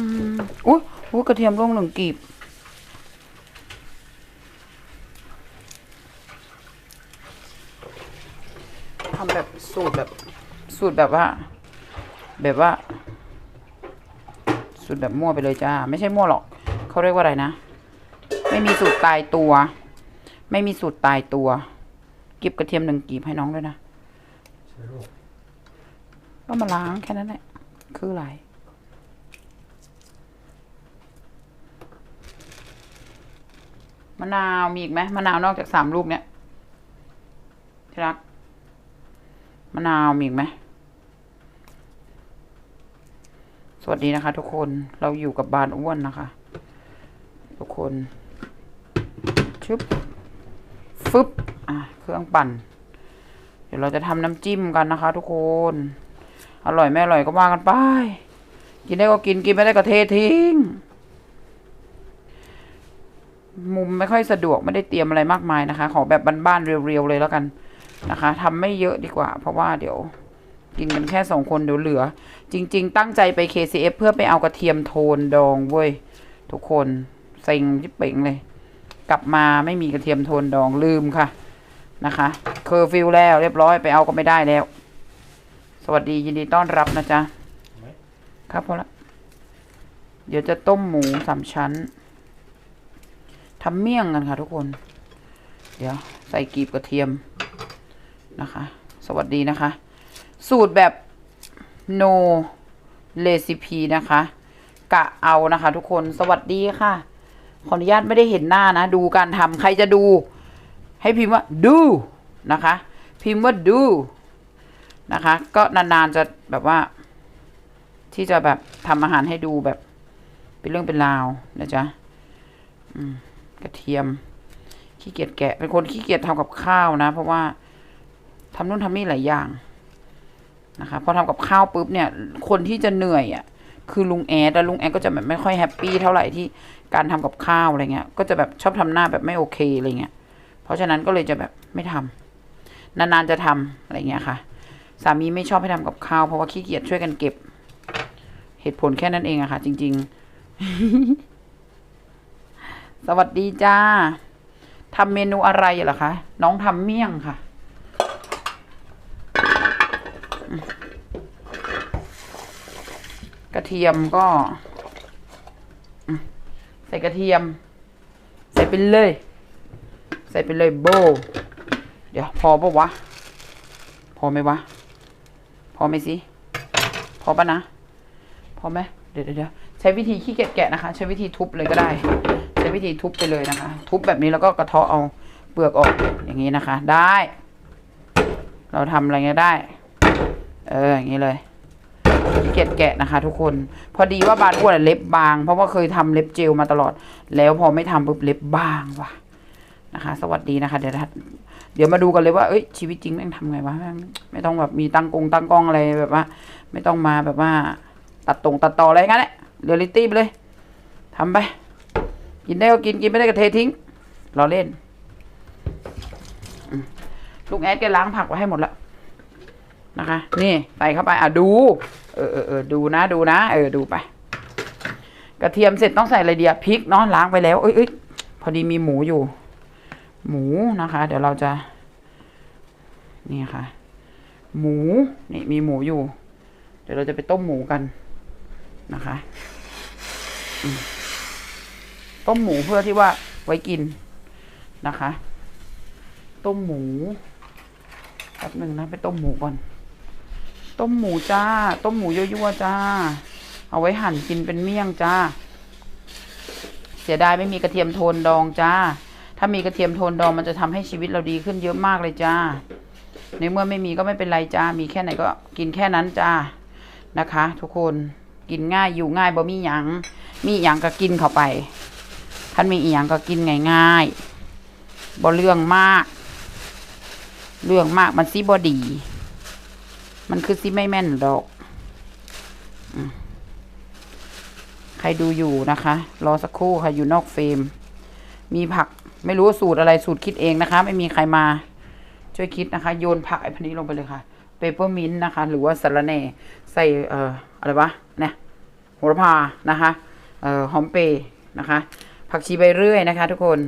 อืมอุ้ยอุ้ยกระเทียมร่วงหนึ่งกีบทำแบบสูตรแบบ สูตรแบบว่า แบบว่า สูตรแบบมั่วไปเลยจ้า ไม่ใช่มั่วหรอก เขาเรียกว่าอะไรนะ ไม่มีสูตรตายตัว ไม่มีสูตรตายตัวกิบกระเทียมหนึ่งกีบให้น้องด้วยนะใช่ลูกก็มาล้างแค่นั้นแหละ คืออะไร มะนาวมีอีกไหมมะนาวนอกจากสามลูกเนี้ยที่รักมะนาวมีอีกไหมสวัสดีนะคะ ทุกคนเราอยู่กับบานอ้วนนะคะ ทุกคนชึบฟึบอะเครื่องปั่น เดี๋ยวเราจะทำน้ำจิ้มกันนะคะ ทุกคน อร่อยไม่อร่อยก็ว่ากันไป กินได้ก็กินกินไม่ได้ก็เททิ้ง มุมไม่ค่อยสะดวกไม่ได้เตรียมอะไรมากมายนะคะ ขอแบบบ้านๆเรียวๆเลยแล้วกันนะคะทำไม่เยอะดีกว่า เพราะว่าเดี๋ยวกินกันแค่สองคนเดี๋ยวเหลือ จริง ๆ ตั้งใจไป KCF เพื่อไปเอากระเทียมโทนดองเว้ยทุกคนเซ็งที่เป่งเลย กลับมาไม่มีกระเทียมโทนดองลืมค่ะนะคะเคอร์ฟิวแล้วเรียบร้อยไปเอาก็ไม่ได้แล้ว สวัสดียินดีต้อนรับนะจ๊ะ ครับพอละ เดี๋ยวจะต้มหมูสามชั้น ทำเมี่ยงกันค่ะทุกคน เดี๋ยวใส่กลีบกระเทียมนะคะ สวัสดีนะคะ สูตรแบบ no recipe นะคะ กะเอานะคะ ทุกคนสวัสดีค่ะ ขออนุญาตไม่ได้เห็นหน้านะ ดูการทำใครจะดู ให้พิมพ์ว่าดูนะคะ พิมพ์ว่าดูนะคะ ก็นานๆจะแบบว่า ที่จะแบบทำอาหารให้ดูแบบ เป็นเรื่องเป็นราวนะจ๊ะอืม กระเทียม ขี้เกียจแกะ เป็นคนขี้เกียจทำกับข้าวนะ เพราะว่าทำนู่นทำนี่หลายอย่างนะคะ พอทำกับข้าวปุ๊บเนี่ย คนที่จะเหนื่อยอะ คือลุงแอดแล้วลุงแอดก็จะแบบไม่ค่อยแฮปปี้เท่าไหร่ที่การทำกับข้าวอะไรเงี้ย ก็จะแบบชอบทำหน้าแบบไม่โอเคอะไรเงี้ย เพราะฉะนั้นก็เลยจะแบบไม่ทำนานๆจะทำอะไรเงี้ยค่ะ สามีไม่ชอบให้ทำกับข้าวเพราะว่าขี้เกียจช่วยกันเก็บ เหตุผลแค่นั้นเองอะค่ะ จริง ๆ สวัสดีจ้าทำเมนูอะไรเหรอคะ น้องทำเมี่ยงค่ะ กระเทียมก็ ใส่กระเทียม ใส่ไปเลย ใส่ไปเลยโบ เดี๋ยวพอปะวะ พอไหมวะ พอไหมสิ พอปะนะ พอไหมเดี๋ยวเดี๋ยวใช้วิธีขี้เกียจแกะนะคะ ใช้วิธีทุบเลยก็ได้ วิธีทุบไปเลยนะคะ ทุบแบบนี้แล้วก็กระเทาะเอาเปลือกออกอย่างนี้นะคะ ได้ เราทำอะไรเงี้ยได้ เอออย่างนี้เลยเกียจแกะนะคะ ทุกคน พอดีว่าบานอ้วนเล็บบาง เพราะว่าเคยทำเล็บเจลมาตลอด แล้วพอไม่ทำปุ๊บเล็บบางว่ะนะคะ สวัสดีนะคะ เดี๋ยวเดี๋ยวมาดูกันเลยว่าเอ้ยชีวิตจริงแม่งทำไงวะแม่งไม่ต้องแบบมีตั้งกงตั้งกล้องอะไรแบบว่า ไม่ต้องมาแบบว่า ตัดตรงตัดต่ออะไรงั้นแหละเรียลลิตี้ไปเลยทำไป กินได้ก็กินกินไม่ได้ก็เททิ้งรอเล่นลุงแอดแกล้างผักไว้ให้หมดแล้วนะคะ นี่ใส่เข้าไปอะดู เออเออเออดูนะดูนะ เออดูไป กระเทียมเสร็จต้องใส่อะไรเดียพริกเนาะล้างไปแล้วเอ้ยเอ้ยพอดีมีหมูอยู่ หมูนะคะ เดี๋ยวเราจะ นี่ค่ะ หมูนี่มีหมูอยู่ เดี๋ยวเราจะไปต้มหมูกันนะคะ อืม ต้มหมูเพื่อที่ว่าไว้กินนะคะ ต้มหมูแป๊บหนึ่งนะไปต้มหมูก่อน ต้มหมูจ้า ต้มหมูยั่วๆจ้า เอาไว้หั่นกินเป็นเมี่ยงจ้า เสียดายไม่มีกระเทียมโทนดองจ้า ถ้ามีกระเทียมโทนดองมันจะทำให้ชีวิตเราดีขึ้นเยอะมากเลยจ้า ในเมื่อไม่มีก็ไม่เป็นไรจ้า มีแค่ไหนก็กินแค่นั้นจ้า นะคะ ทุกคน กินง่ายอยู่ง่ายบ่มีหยัง มีหยังก็กินเข้าไป ท่านมีอีหยังก็กินง่ายๆบ่เรื่องมาก เรื่องมากมันซิบ่ดี มันคือซิไม่แม่นดอกใครดูอยู่นะคะ รอสักครู่ค่ะอยู่นอกเฟรม มีผักไม่รู้สูตรอะไรสูตรคิดเองนะคะ ไม่มีใครมา ช่วยคิดนะคะ โยนผักไอ้พันนี้ลงไปเลยค่ะเปเปอร์มินต์นะคะ หรือว่าสาระแน่ใส่เอ่ออะไรวะเนี่ยโหระพานะคะ เอ่อหอมเปร์นะคะ ผักชีใบเรื่อยนะคะ ทุกคน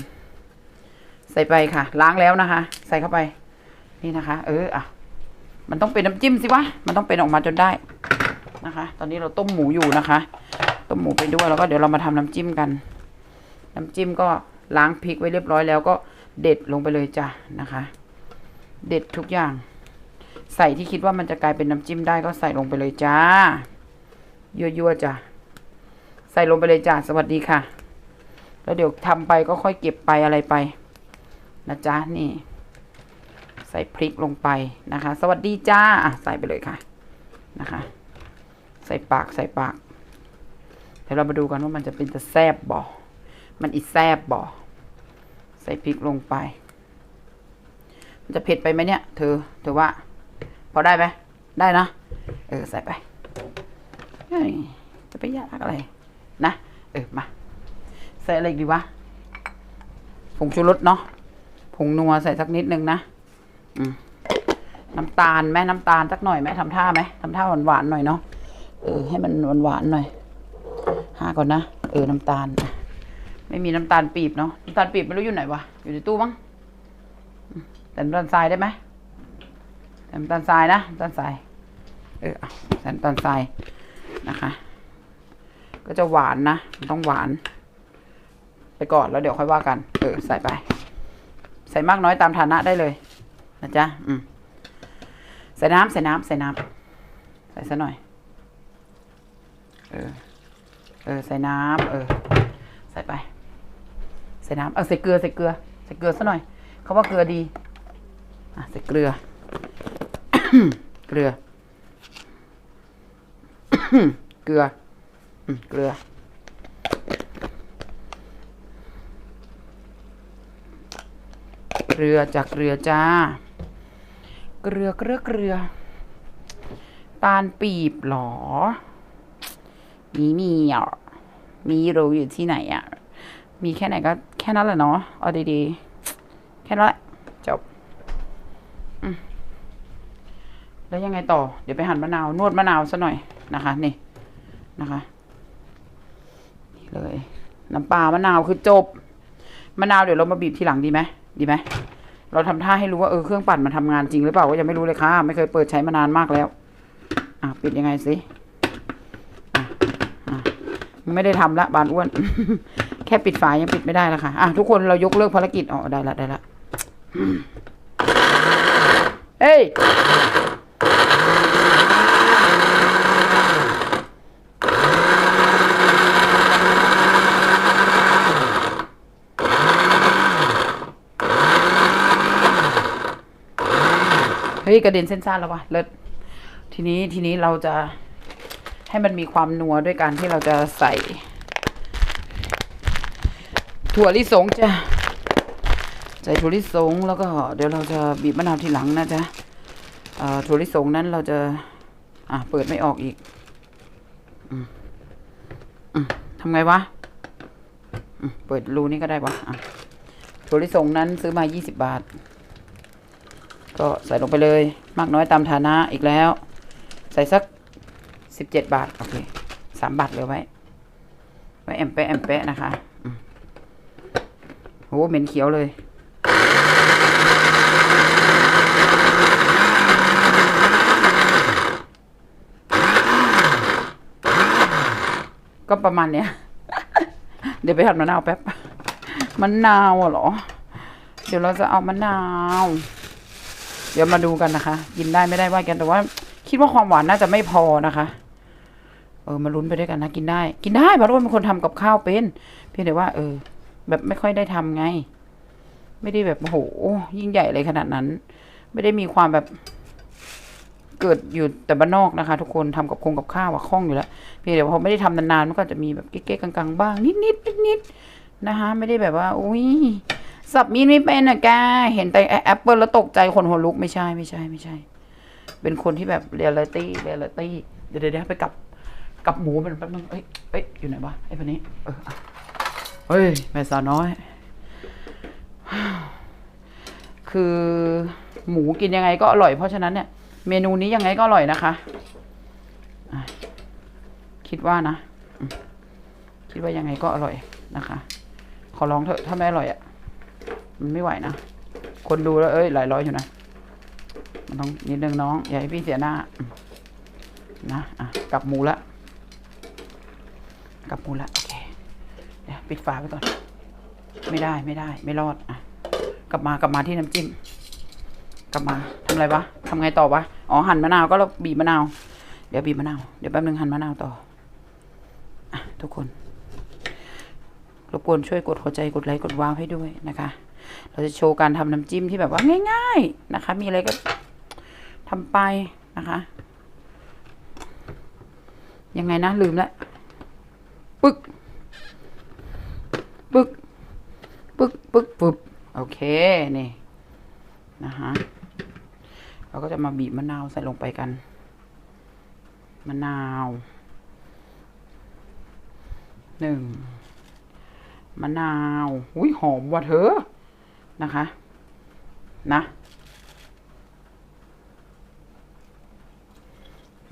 ใส่ไปค่ะ ล้างแล้วนะคะ ใส่เข้าไป นี่นะคะ เอออะมันต้องเป็นน้ำจิ้มสิวะมันต้องเป็นออกมาจนได้นะคะ ตอนนี้เราต้มหมูอยู่นะคะ ต้มหมูไปด้วยแล้วก็เดี๋ยวเรามาทำน้ำจิ้มกัน น้ำจิ้มก็ล้างพริกไว้เรียบร้อยแล้วก็เด็ดลงไปเลยจ้ะนะคะ เด็ดทุกอย่าง ใส่ที่คิดว่ามันจะกลายเป็นน้ำจิ้มได้ก็ใส่ลงไปเลยจ้ายั่วๆจ้ะใส่ลงไปเลยจ้าสวัสดีค่ะ แล้วเดี๋ยวทำไปก็ค่อยเก็บไปอะไรไป นะจ๊ะ นี่ ใส่พริกลงไปนะคะ สวัสดีจ้าอะใส่ไปเลยค่ะนะคะ ใส่ปากใส่ปากเดี๋ยวเรามาดูกันว่ามันจะเป็นจะแซบบ่มันอีแซบบ่ใส่พริกลงไป มันจะเผ็ดไปไหมเนี่ย เธอ เธอว่า พอได้ไหมได้นะ เออ ใส่ไปจะไปยากอะไร นะ เออ มา ใส่อะไรดีวะ ผงชูรสเนาะ ผงนัวใส่สักนิดนึงนะอืน้ำตาลแม่น้ำตาลสักหน่อยแม่ทำท่าไหมทำท่าหวานๆหน่อยเนาะ เออ ให้มันหวานๆหน่อย หาก่อนนะ เออ น้ำตาล ไม่มีน้ำตาลปีบเนาะ น้ำตาลปีบไม่รู้อยู่ไหนวะ อยู่ในตู้มั้งอืมแต่น้ำตาลทรายได้ไหมแต่น้ำตาลทรายนะน้ำตาลทราย เออเอาใส่น้ำตาลทรายนะคะ ก็จะหวานนะ มันต้องหวาน ไปก่อนแล้วเดี๋ยวค่อยว่ากัน เออ ใส่ไป ใส่มากน้อยตามฐานะได้เลยนะจ๊ะอืมใส่น้ำใส่น้ำใส่น้ำใส่ซะหน่อย เออ เออ ใส่น้ำเออ ใส่ไป ใส่น้ำเออใส่เกลือใส่เกลือใส่เกลือซะหน่อย เขาว่าเกลือดี อะใส่เกลือ เกลือ เกลืออืมเกลือ เกลือจากเกลือจ้า เกลือเกลือเกลือ ตาลปีบหรอ มีมีอะมีรู้อยู่ที่ไหนอะ มีแค่ไหนก็แค่นั้นแหละเนาะเอาดีๆ แค่นั้นแหละจบ แล้วยังไงต่อ เดี๋ยวไปหั่นมะนาว นวดมะนาวซะหน่อยนะคะ นี่นะคะ นี่เลย น้ำปลามะนาวคือจบมะนาวเดี๋ยวเรามาบีบทีหลังดีไหม ดีไหมเราทำท่าให้รู้ว่าเออเครื่องปั่นมันทำงานจริงหรือเปล่าก็ยังไม่รู้เลยค่ะ ไม่เคยเปิดใช้มานานมากแล้ว อะปิดยังไงสิอะอะไม่ได้ทำละบานอ้วน แค่ปิดฝายยังปิดไม่ได้ละค่ะ อะทุกคนเรายกเลิกภารกิจอ๋อได้ละได้ละเฮ้ย เฮ้ยกระเด็นเส้นซ่านแล้ววะเลิศทีนี้ทีนี้เราจะให้มันมีความนัวด้วยการที่เราจะใส่ ถั่วลิสงจ้ะใส่ถั่วลิสงแล้วก็เดี๋ยวเราจะบีบมะนาวทีหลังนะจ๊ะถั่วลิสงนั้นเราจะ อะเปิดไม่ออกอีกออทำไงวะเปิดรูนี้ก็ได้วะถั่วลิสงนั้นซื้อมายี่สิบบาท ก็ใส่ลงไปเลยมากน้อยตามฐานะอีกแล้ว ใส่สักสิบเจ็ดบาท โอเคสามบาทเหลือไว้ ไว้แอมแปะแอมแปะนะคะโหเหม็นเขียวเลยก็ประมาณเนี้ย เดี๋ยวไปหั่นมะนาวแป๊บ มะนาวเหรอ เดี๋ยวเราจะเอามะนาว เดี๋ยวมาดูกันนะคะ กินได้ไม่ได้ว่ากันแต่ว่า คิดว่าความหวานน่าจะไม่พอนะคะ เออมาลุ้นไปด้วยกันนะ กินได้ กินได้เพราะว่าเป็นคนทำกับข้าวเป็น เพียงแต่ว่า เออ แบบไม่ค่อยได้ทำไง ไม่ได้แบบโอ้โหยิ่งใหญ่เลยขนาดนั้น ไม่ได้มีความแบบเกิดอยู่แต่บ้านนอกนะคะ ทุกคนทำกับคงกับข้าวอะคล่องอยู่แล้วเพียงแต่ว่าพอไม่ได้ทำนานๆมันก็จะมีแบบเก๊กๆกังๆบ้างนิดๆนิดๆนะคะไม่ได้แบบว่าอุ้ย สับมีดไม่เป็นอะแก เห็นแต่แอปเปิลแล้วตกใจคนหัวลุกไม่ใช่ไม่ใช่ไม่ใช่ เป็นคนที่แบบเรียลลิตี้เรียลลิตี้เดี๋ยวเดี๋ยวเดี๋ยวไปกับกับหมูมันแป๊บนึงเอ้ยเอ้ยอยู่ไหนวะไอ้คนนี้เออเฮ้ยแม่สาวน้อย คือหมูกินยังไงก็อร่อยเพราะฉะนั้นเนี่ย เมนูนี้ยังไงก็อร่อยนะคะอะคิดว่านะ คิดว่ายังไงก็อร่อยนะคะ ขอร้องเถอะถ้าไม่อร่อยอะ่ะ มันไม่ไหวนะ คนดูแล้ว เอ้ย หลายร้อยอยู่นะ มันต้องนิดนึงน้อง อย่าให้พี่เสียหน้า นะ อะ กลับหมูละ กลับหมูละ โอเค เดี๋ยวปิดฝาไปก่อน ไม่ได้ ไม่ได้ ไม่รอด อะ กลับมา กลับมาที่น้ำจิ้ม กลับมาทำอะไรวะทำไงต่อวะ อ๋อ หั่นมะนาวก็เราบีบมะนาว เดี๋ยวบีบมะนาว เดี๋ยวแป๊บนึงหั่นมะนาวต่อ อะ ทุกคนรบกวนช่วยกดหัวใจกดไลค์กดว้าวให้ด้วยนะคะ เราจะโชว์การทำน้ำจิ้มที่แบบว่าง่าย ๆนะคะ มีอะไรก็ทำไปนะคะยังไงนะลืมละปึกปึกปึกปึกปึบโอเคนี่นะคะเราก็จะมาบีบมะนาวใส่ลงไปกัน มะนาวหนึ่งมะนาวอุ้ยหอมว่ะเธอ นะคะ นะ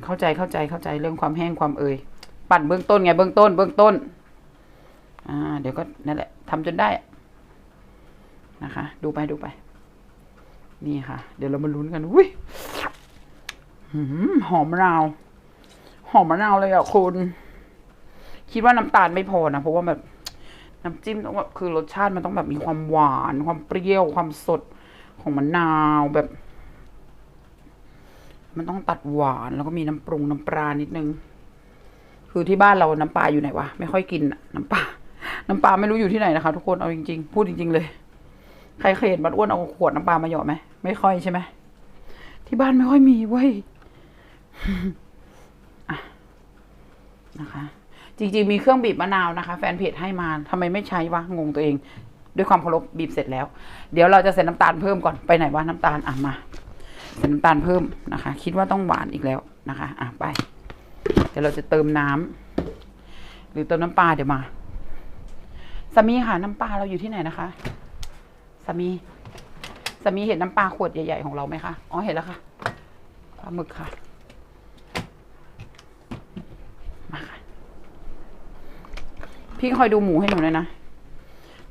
เข้าใจเข้าใจเข้าใจเรื่องความแห้งความเอ่ยปั่นเบื้องต้นไงเบื้องต้น เบื้องต้น อ่า เดี๋ยวก็นั่นแหละทำจนได้นะคะ ดูไปดูไป นี่ค่ะ เดี๋ยวเรามาลุ้นกันอุ้ยหืมหอมมะนาว หอมมะนาวเลยอะคุณ คิดว่าน้ำตาลไม่พอนะเพราะว่าแบบ น้ำจิ้มต้องแบบคือรสชาติมันต้องแบบมีความหวาน ความเปรี้ยวความสดของมะนาวแบบ มันต้องตัดหวานแล้วก็มีน้ำปรุงน้ำปลานิดนึง คือที่บ้านเราน้ำปลาอยู่ไหนวะไม่ค่อยกินน้ำปลาน้ำปลาไม่รู้อยู่ที่ไหนนะคะ ทุกคนเอาจริง ๆ พูดจริง ๆ เลย ใครเคยเห็นบัดอ้วนเอาขวดน้ำปลามาหยอดไหมไม่ค่อยใช่ไหมที่บ้านไม่ค่อยมีเว้ยนะคะ จริงๆ มีเครื่องบีบมะนาวนะคะแฟนเพจให้มาทำไมไม่ใช้วะงงตัวเอง ด้วยความเคารพบีบเสร็จแล้ว เดี๋ยวเราจะใส่น้ำตาลเพิ่มก่อนไปไหนวะน้ำตาลอะมาใส่น้ำตาลเพิ่มนะคะ คิดว่าต้องหวานอีกแล้วนะคะ อะไป เดี๋ยวเราจะเติมน้ำหรือเติมน้ำปลาเดี๋ยวมาสามีค่ะน้ำปลาเราอยู่ที่ไหนนะคะสามีสามีเห็นน้ำปลาขวดใหญ่ ๆ ของเราไหมคะอ๋อเห็นแล้วค่ะปลาหมึกค่ะ มาค่ะ พี่คอยดูหมูให้หนูหน่อยนะ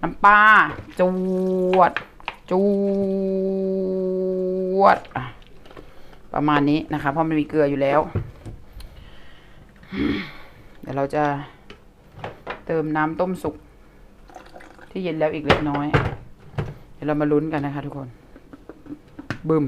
น้ำปลาจวด จวด ประมาณนี้นะคะ เพราะมันมีเกลืออยู่แล้ว เดี๋ยวเราจะเติมน้ำต้มสุกที่เย็นแล้วอีกเล็กน้อย เดี๋ยวเรามาลุ้นกันนะคะทุกคนบึม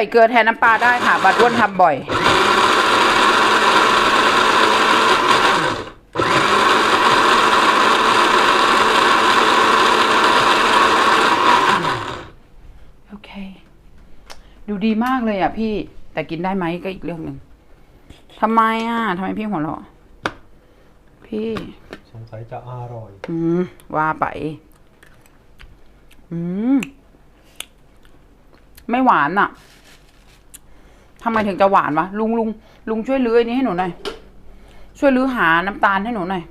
ส่เกลือแทนน้ำปลาได้ค่ะบัดอ้วนทำบ่อย โอเค ดูดีมากเลยอะพี่แต่กินได้ไหมก็อีกเรื่องหนึ่งทำไมอะทำไมพี่หัวเราะพี่ สงสัยจะอร่อย อืม ว่าไป อืม ไม่หวานอะ ทำไมถึงจะหวานวะลุงลุงลุงช่วยลื้ออันนี้ให้หนูหน่อยช่วยลื้อหาน้ำตาลให้หนูหน่อย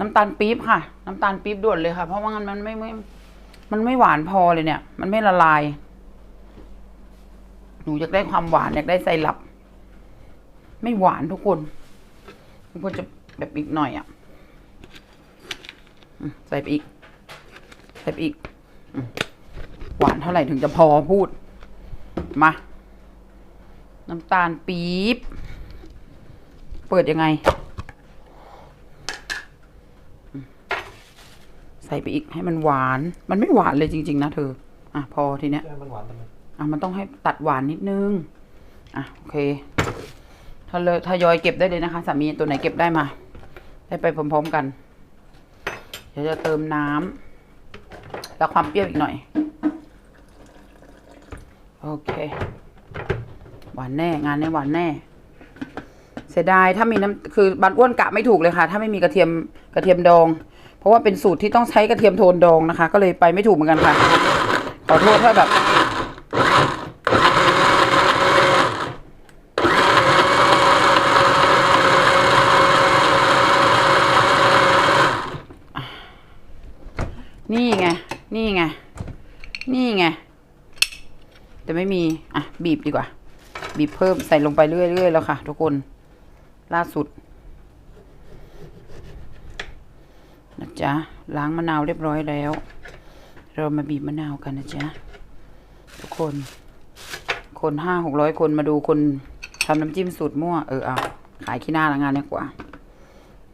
น้ำตาลปี๊บค่ะ น้ำตาลปี๊บด่วนเลยค่ะ เพราะว่างั้นมันไม่ไม่ มันไม่หวานพอเลยเนี่ย มันไม่ละลาย หนูอยากได้ความหวานอยากได้ไซรัปไม่หวานทุกคนทุกคนจะแบบอีกหน่อยอะอืมใส่ไปอีกใส่ไปอีกอืมหวานเท่าไหร่ถึงจะพอพูดมา น้ำตาลปี๊บ เปิดยังไง ใส่ไปอีกให้มันหวาน มันไม่หวานเลยจริง ๆ นะเธอ อะ พอทีเนี้ยแค่มันหวานทำไมอะ มันต้องให้ตัดหวานนิดนึง อะ โอเคถ้าเลยทยอยเก็บได้เลยนะคะ สามีตัวไหนเก็บได้มา ได้ไปพร้อมๆกัน เดี๋ยวจะเติมน้ำแล้วความเปรี้ยวอีกหน่อย โอเค หวานแน่งานแน่หวานแน่ เสียดายถ้ามีน้ำคือบันอ้วนกะไม่ถูกเลยค่ะ ถ้าไม่มีกระเทียมกระเทียมดอง เพราะว่าเป็นสูตรที่ต้องใช้กระเทียมโทนดองนะคะ ก็เลยไปไม่ถูกเหมือนกันค่ะ ขอโทษถ้าแบบนี่ไง นี่ไง นี่ไง แต่ไม่มี อะ บีบดีกว่า บีบเพิ่มใส่ลงไปเรื่อยๆแล้วค่ะ ทุกคนล่าสุดนะจ๊ะล้างมะนาวเรียบร้อยแล้ว เรามาบีบมะนาวกันนะจ๊ะทุกคน คนห้าหกร้อยคนมาดูคนทำน้ำจิ้มสูตรมั่วเออเอาขายขี้หน้าละงานดีกว่า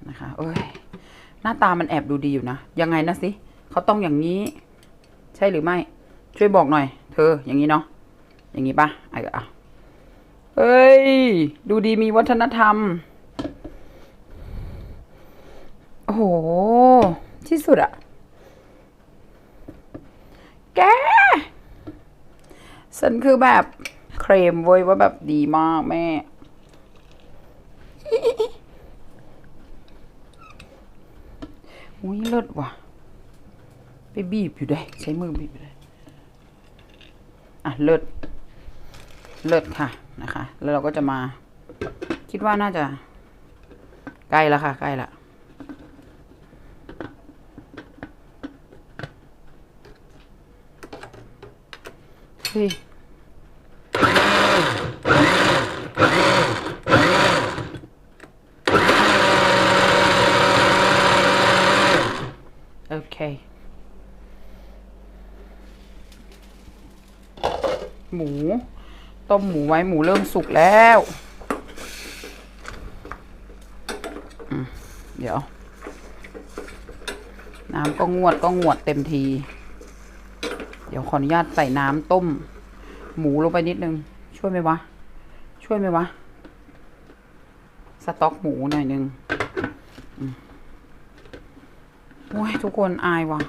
นะคะเอ้ยหน้าตามันแอบดูดีอยู่นะยังไงนะสิเขาต้องอย่างนี้ ใช่หรือไม่ ช่วยบอกหน่อย เธออย่างนี้เนาะอย่างนี้ปะเออเอา เฮ้ย ดูดีมีวัฒนธรรม โอ้โห ที่สุดอะแก ฉันคือแบบเครมเว้ยว่าแบบดีมากแม่ อุ้ยเลิศว่ะ ไปบีบอยู่ได้ ใช้มือบีบอยู่ได้ อะ เลิศ เลิศค่ะ นะคะ แล้วเราก็จะมาคิดว่าน่าจะใกล้แล้วค่ะ ใกล้ละเฮ้ย โอเค หมู ต้มหมูไว้หมูเริ่มสุกแล้วเดี๋ยว น้ำก็งวดก็งวดเต็มที เดี๋ยวขออนุญาตใส่น้ำต้ม หมูลงไปนิดนึง ช่วยไหมวะ ช่วยไหมวะ สต๊อกหมูหน่อยนึงโอ้ยทุกคนอายว่ะ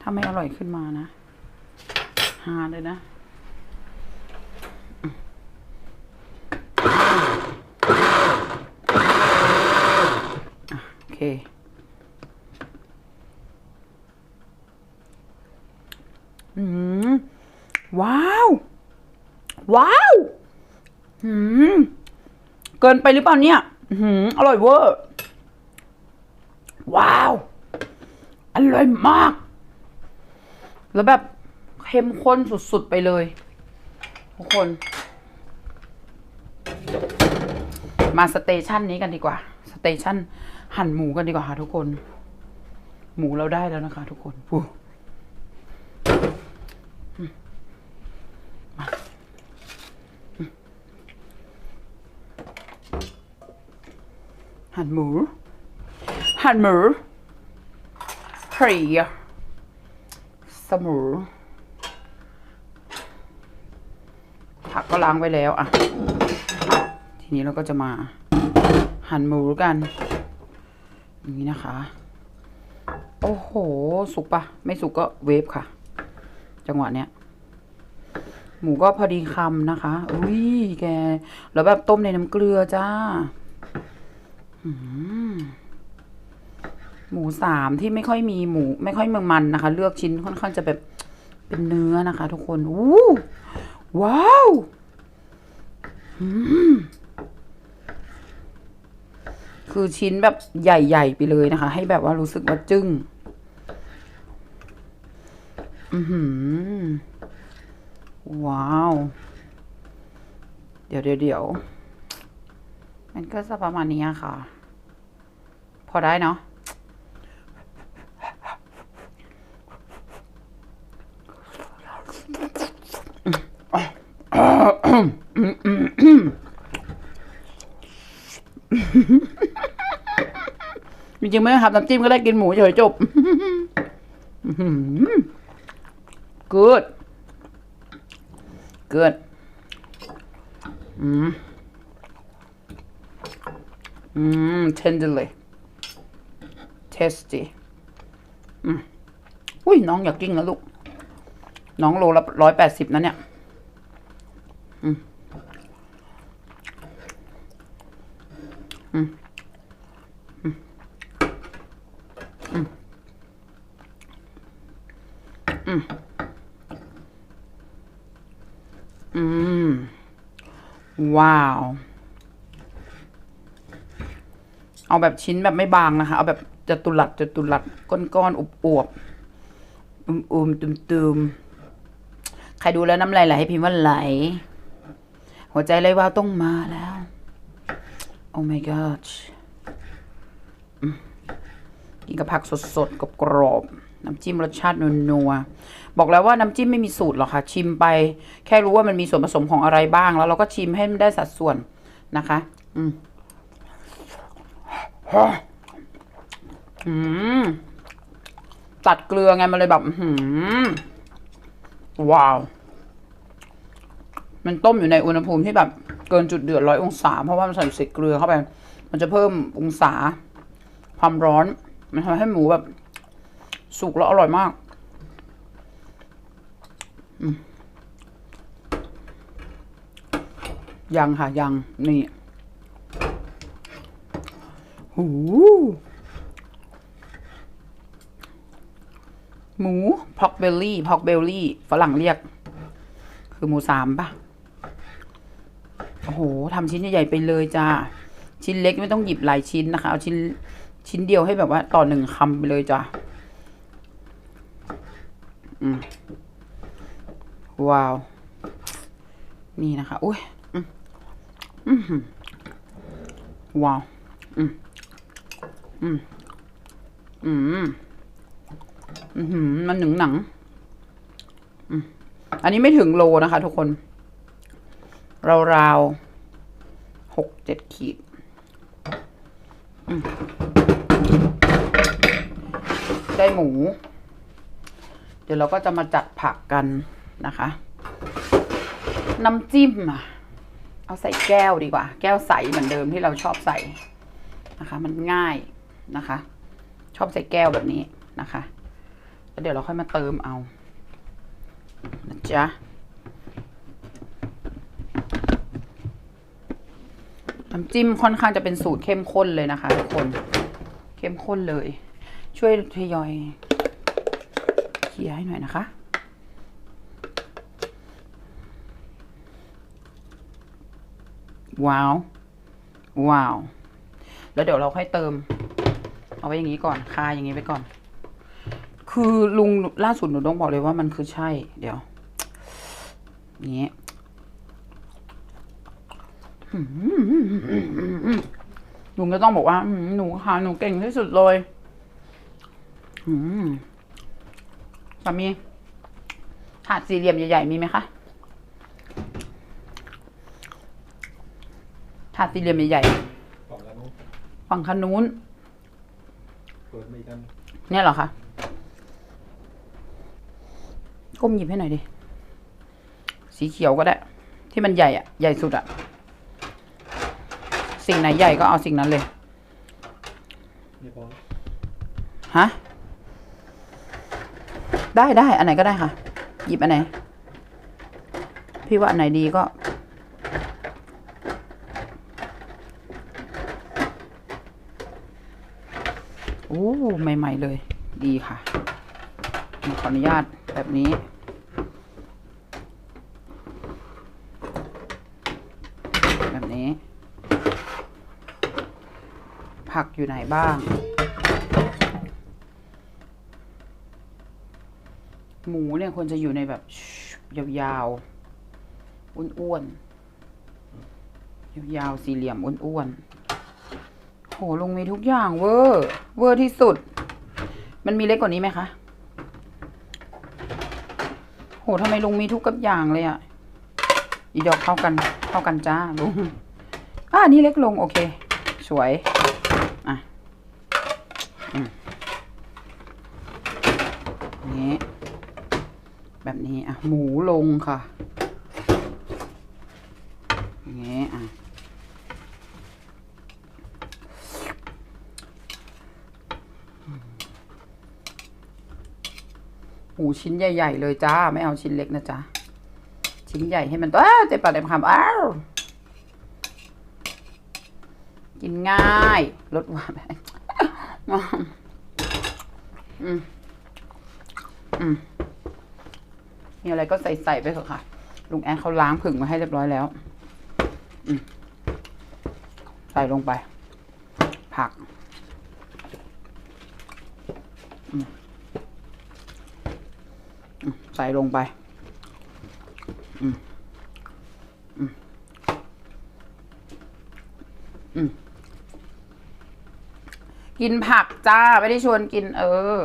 ถ้าไม่อร่อยขึ้นมานะ หาเลยนะ โอเคอืม ว้าว ว้าวอืม เกินไปหรือเปล่าเนี่ย อืม อร่อยเวอร์ ว้าว อร่อยมาก แล้วแบบเข้มข้นสุดๆไปเลย ทุกคน มาสเตชันนี้กันดีกว่า สเตชัน หั่นหมูกันดีกว่าค่ะทุกคน หมูเราได้แล้วนะคะ ทุกคนปูอืมมาอืมหั่นหมู หั่นหมูเฮียสมูผักก็ล้างไว้แล้วอะ ทีนี้เราก็จะมาหั่นหมูกันอย่าง นี้นะคะ โอ้โห สุกปะไม่สุกก็เวฟค่ะ จังหวะเนี้ย หมูก็พอดีคำนะคะ อุ้ยแก แล้วแบบต้มในน้ำเกลือจ้าหมูสามที่ไม่ค่อยมีหมู ไม่ค่อยเมืองมันนะคะ เลือกชิ้นค่อนข้างจะแบบเป็นเนื้อนะคะ ทุกคน อู้ว้าว คือชิ้นแบบใหญ่ ๆ ไปเลยนะคะ ให้แบบว่ารู้สึกว่าจึ้งอือหือ ว้าว เดี๋ยวเดี๋ยวเดี๋ยวมันก็จะประมาณนี้ค่ะ พอได้เนาะ จ ริงๆไม่ต้องทำน้ำจิ้มก็ได้กินหมูเฉยจบ good good อืมอืม tenderly tasty อืมอุ้ยน้องอยากกินนะลูก น้องโลละร้อยแปดสิบนะเนี่ย อืม อืม อืมอืม ว้าว เอาแบบชิ้นแบบไม่บางนะคะ เอาแบบจะตุลัดจะตุลัดก้อนๆอวบอุ่มอุมตุมตุมใครดูแล้วน้ำลายไหลให้พิมพ์ว่าไหล หัวใจไรวาวต้องมาแล้ว โอ้ my god กินกับผักสดๆกับกรอบๆ น้ำจิ้มรสชาตินัวๆบอกแล้วว่าน้ำจิ้มไม่มีสูตรหรอกค่ะ ชิมไป แค่รู้ว่ามันมีส่วนผสมของอะไรบ้าง แล้วเราก็ชิมให้มันได้สัดส่วนนะคะ อืมอืมตัดเกลือไงมันเลยแบบหือว้าว มันต้มอยู่ในอุณหภูมิที่แบบเกินจุดเดือดร้อยองศา เพราะว่ามันใส่เศษเกลือเข้าไป มันจะเพิ่มองศา ความร้อน มันทำให้หมูแบบ สุกแล้วอร่อยมากยังค่ะยังนี่หูหมูพอกเบลลี่พอกเบลลี่ฝรั่งเรียก คือหมูสามปะโอ้โหทำชิ้นใหญ่ๆไปเลยจ้าชิ้นเล็กไม่ต้องหยิบหลายชิ้นนะคะ เอาชิ้นชิ้นเดียวให้แบบว่าต่อหนึ่งคำไปเลยจ้า ว้าว นี่นะคะ อุ้ยว้าว อืม อืม อืม อืมมันหนึ่งหนัง อันนี้ไม่ถึงโลนะคะทุกคน ราวๆหกเจ็ดขีดได้หมู เดี๋ยวเราก็จะมาจัดผักกันนะคะ น้ำจิ้มอะเอาใส่แก้วดีกว่า แก้วใสเหมือนเดิมที่เราชอบใส่นะคะ มันง่ายนะคะ ชอบใส่แก้วแบบนี้นะคะแล้วเดี๋ยวเราค่อยมาเติมเอานะจ๊ะน้ำจิ้มค่อนข้างจะเป็นสูตรเข้มข้นเลยนะคะทุกคน เข้มข้นเลย ช่วยทยอย เคลียร์ให้หน่อยนะคะ ว้าว ว้าว แล้วเดี๋ยวเราค่อยเติม เอาไว้อย่างนี้ก่อน คาอย่างนี้ไปก่อน คือลุงล่าสุดหนูต้องบอกเลยว่ามันคือใช่ เดี๋ยวนี้ลุงก็ต้องบอกว่าหนูค่ะหนูเก่งที่สุดเลย อืม สามีถาดสี่เหลี่ยมใหญ่ ๆ มีไหมคะ ถาดสี่เหลี่ยมใหญ่ฝั่งละนู้นๆฝั่งคันนู้น เปิดมาอีกอันเนี่ยเหรอคะ ก้มหยิบให้หน่อยดิ สีเขียวก็ได้ ที่มันใหญ่อะใหญ่สุดอะสิ่งไหนใหญ่ก็เอาสิ่งนั้นเลยนี่พอฮะ ได้ได้อันไหนก็ได้ค่ะ หยิบอันไหน พี่ว่าอันไหนดีก็โอ้ใหม่ ๆ เลย ดีค่ะขออนุญาตแบบนี้แบบนี้ ผักอยู่ไหนบ้าง หมูเนี่ยควรจะอยู่ในแบบ ยาวๆ อ้วนๆ ยาวๆ สี่เหลี่ยมอ้วนๆ โหลุงมีทุกอย่างเวอร์ เวอร์ที่สุด มันมีเล็กกว่านี้ไหมคะ โหทำไมลุงมีทุกกับอย่างเลยอะอีดอกเข้ากัน เข้ากันจ้าลุงอ่านี่เล็กลง โอเค สวย อะอืมนี้ แบบนี้อะหมูลงค่ะอย่างงี้อะหมูชิ้นใหญ่ ๆ เลยจ้า ไม่เอาชิ้นเล็กนะจ๊ะ ชิ้นใหญ่ให้มันอ้าวเต็มปากเต็มคำอ้าวกินง่ายลดหวานอืมอืม มีอะไรก็ใส่ใส่ไปเถอะค่ะ ลุงแอนเขาล้างผึ่งมาให้เรียบร้อยแล้วใส่ลงไป ผักใส่ลงไปอืมอืมอืมกินผักจ้า ไม่ได้ชวนกิน เออ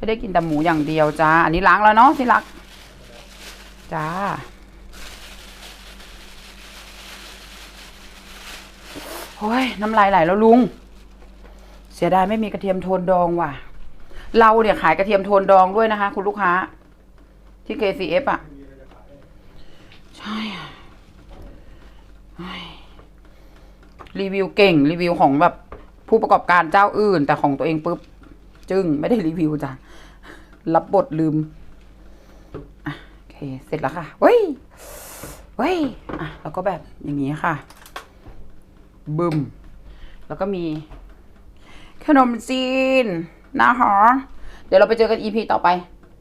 ไม่ได้กินแต่หมูอย่างเดียวจ้า อันนี้ล้างแล้วเนาะที่รัก จ้า โอ้ยน้ำลายไหลแล้วลุง เสียดายไม่มีกระเทียมโทนดองว่ะ เราเนี่ยขายกระเทียมโทนดองด้วยนะคะ คุณลูกค้า ที่ KCF อะ ใช่อะรีวิวเก่งรีวิวของแบบผู้ประกอบการเจ้าอื่น แต่ของตัวเองปุ๊บจึงไม่ได้รีวิวจ้ะ รับบทลืมโอเคเสร็จแล้วค่ะเว้ยเว้ยอะแล้วก็แบบอย่างนี้ค่ะบึมแล้วก็มี ขนมจีนนะคะเดี๋ยวเราไปเจอกันอีพีต่อไป